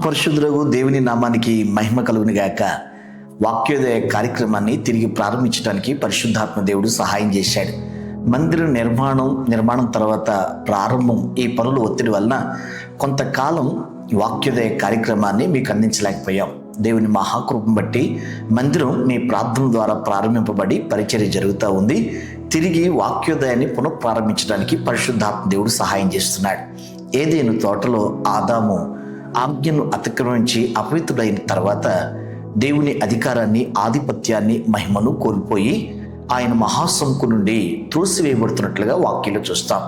మహాపరిశుద్ధులకు దేవుని నామానికి మహిమ కలుగుని గాక. వాక్యోదయ కార్యక్రమాన్ని తిరిగి ప్రారంభించడానికి పరిశుద్ధాత్మ దేవుడు సహాయం చేశాడు. మందిర నిర్మాణం నిర్మాణం తర్వాత ప్రారంభం ఈ పనుల ఒత్తిడి వలన కొంతకాలం వాక్యోదయ కార్యక్రమాన్ని మీకు అందించలేకపోయాం. దేవుని మహాకృపం బట్టి మందిరం మీ ప్రార్థన ద్వారా ప్రారంభింపబడి పరిచర్య జరుగుతూ ఉంది. తిరిగి వాక్యోదయాన్ని పునఃప్రారంభించడానికి పరిశుద్ధాత్మ దేవుడు సహాయం చేస్తున్నాడు. ఏదేను తోటలో ఆదాము ఆజ్ఞను అతిక్రమించి అపవిత్రుడైన తర్వాత దేవుని అధికారాన్ని ఆధిపత్యాన్ని మహిమను కోల్పోయి ఆయన మహాసంకు నుండి త్రోసివేయబడుతున్నట్లుగా వాక్యంలో చూస్తాం.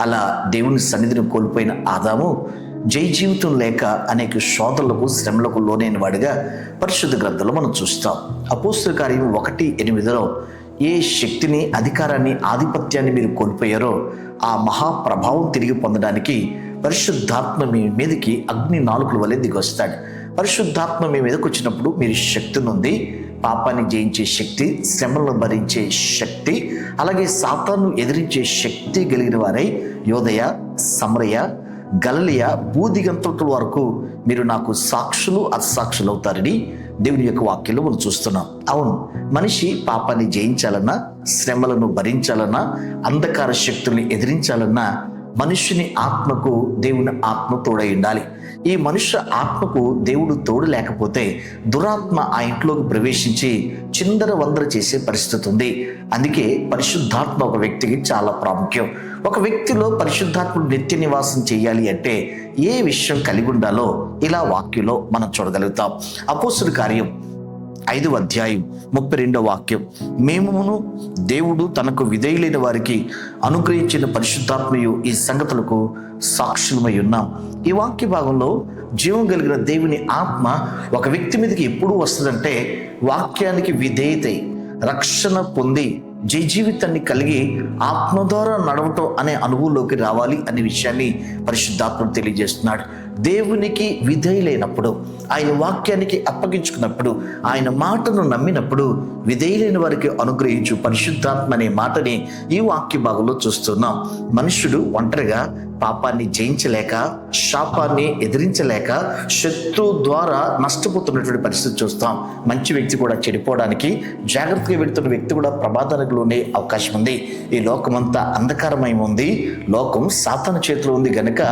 అలా దేవుని సన్నిధిని కోల్పోయిన ఆదాము జై జీవితం లేక అనేక శోధనలకు శ్రమలకు లోనైన వాడిగా పరిశుద్ధ గ్రంథంలో మనం చూస్తాం. అపోస్తుల కార్యం ఒకటి ఎనిమిదిలో ఏ శక్తిని అధికారాన్ని ఆధిపత్యాన్ని మీరు కోల్పోయారో ఆ మహాప్రభావం తిరిగి పొందడానికి పరిశుద్ధాత్మ మీ మీదకి అగ్ని నాలుగుల వలె దిగొస్తాడు. పరిశుద్ధాత్మ మీ మీదకి వచ్చినప్పుడు మీరు శక్తి నుండి పాపాన్ని జయించే శక్తి శ్రమలను భరించే శక్తి అలాగే సాతాను ఎదిరించే శక్తి కలిగిన వారై యోదయ సమరయ గలలియ బూదిగంతల వరకు మీరు నాకు సాక్షులు అసాక్షులు అవుతారని దేవుని యొక్క వాక్యంలో మనం చూస్తున్నాం. అవును మనిషి పాపాన్ని జయించాలన్నా శ్రమలను భరించాలన్నా అంధకార శక్తుల్ని ఎదిరించాలన్నా మనుష్యుని ఆత్మకు దేవుని ఆత్మ తోడై ఉండాలి. ఈ మనుష్య ఆత్మకు దేవుడు తోడు లేకపోతే దురాత్మ ఆ ఇంట్లోకి ప్రవేశించి చిందర వందర చేసే పరిస్థితి ఉంది. అందుకే పరిశుద్ధాత్మ ఒక వ్యక్తికి చాలా ప్రాముఖ్యం. ఒక వ్యక్తిలో పరిశుద్ధాత్ముడు నిత్య నివాసం చేయాలి అంటే ఏ విషయం కలిగి ఉండాలో ఇలా వాక్యంలో మనం చూడగలుగుతాం. అపోసుడు కార్యం ఐదవ అధ్యాయం ముప్పై రెండవ వాక్యం. మేమును దేవుడు తనకు విధేయులైన వారికి అనుగ్రహించిన పరిశుద్ధాత్మయు ఈ సంగతులకు సాక్షులమై ఉన్నాం. ఈ వాక్య భాగంలో జీవం కలిగిన దేవుని ఆత్మ ఒక వ్యక్తి మీదకి ఎప్పుడు వస్తుందంటే వాక్యానికి విధేయతై రక్షణ పొంది జయ జీవితాన్ని కలిగి ఆత్మ ద్వారా నడవటం అనే అనుభవంలోకి రావాలి అనే విషయాన్ని పరిశుద్ధాత్మ తెలియజేస్తున్నాడు. దేవునికి విధేయులైనప్పుడు ఆయన వాక్యానికి అప్పగించుకున్నప్పుడు ఆయన మాటను నమ్మినప్పుడు విధేయులైన వారికి అనుగ్రహించు పరిశుద్ధాత్మ అనే మాటని ఈ వాక్య భాగంలో చూస్తున్నాం. మనుష్యుడు ఒంటరిగా పాపాన్ని జయించలేక శాపాన్ని ఎదిరించలేక శత్రు ద్వారా నష్టపోతున్నటువంటి పరిస్థితి చూస్తాం. మంచి వ్యక్తి కూడా చెడిపోవడానికి జాగ్రత్తగా వెళుతున్న వ్యక్తి కూడా ప్రమాదానికి లోనే అవకాశం ఉంది. ఈ లోకమంతా అంధకారమై ఉంది. లోకం సాతన చేతిలో ఉంది గనుక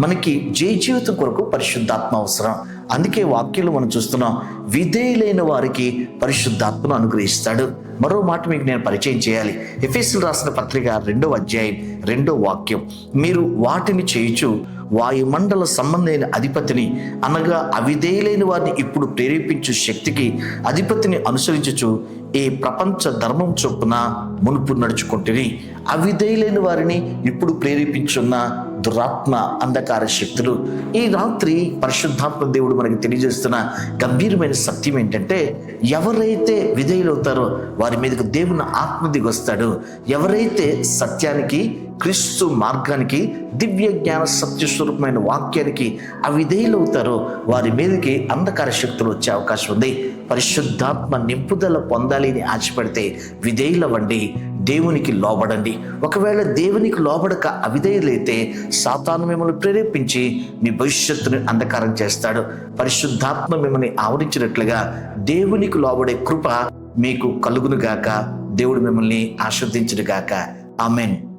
మనకి జయ జీవితం కొరకు పరిశుద్ధాత్మ అవసరం. అందుకే వాక్యంలో మనం చూస్తున్నాం విధేయులైన వారికి పరిశుద్ధాత్మను అనుగ్రహిస్తాడు. మరో మాట మీకు నేను పరిచయం చేయాలి. ఎఫ్ఎస్లు రాసిన పత్రిక రెండో అధ్యాయం రెండో వాక్యం. మీరు వాటిని చేయుచు వాయుమండల సంబంధమైన అధిపతిని అనగా అవిధేయులైన వారిని ఇప్పుడు ప్రేరేపించు శక్తికి అధిపతిని అనుసరించుచు ఏ ప్రపంచ ధర్మం చొప్పున మునుపు నడుచుకుంటుని అవిధేయులైన వారిని ఇప్పుడు ప్రేరేపించున్న దురాత్మ అంధకార శక్తులు. ఈ రాత్రి పరిశుద్ధాత్మ దేవుడు మనకి తెలియజేస్తున్న గంభీరమైన సత్యం ఏంటంటే ఎవరైతే విధేయులవుతారో వారి మీదకు దేవుని ఆత్మ దిగొస్తాడు ఎవరైతే సత్యానికి క్రీస్తు మార్గానికి దివ్య జ్ఞాన సత్యస్వరూపమైన వాక్యానికి అవిధేయులవుతారో వారి మీదకి అంధకార శక్తులు వచ్చే అవకాశం ఉంది. పరిశుద్ధాత్మ నింపుదల పొందాలి అని ఆశపడితే విధేయులవ్వండి. దేవునికి లోబడండి. ఒకవేళ దేవునికి లోబడక అవిధేయులైతే సాతాను మిమ్మల్ని ప్రేరేపించి మీ భవిష్యత్తుని అంధకారం చేస్తాడు. పరిశుద్ధాత్మ మిమ్మల్ని ఆవరించినట్లుగా దేవునికి లోబడే కృప మీకు కలుగునుగాక. దేవుడు మిమ్మల్ని ఆస్వాదించునుగాక ఆమెన్.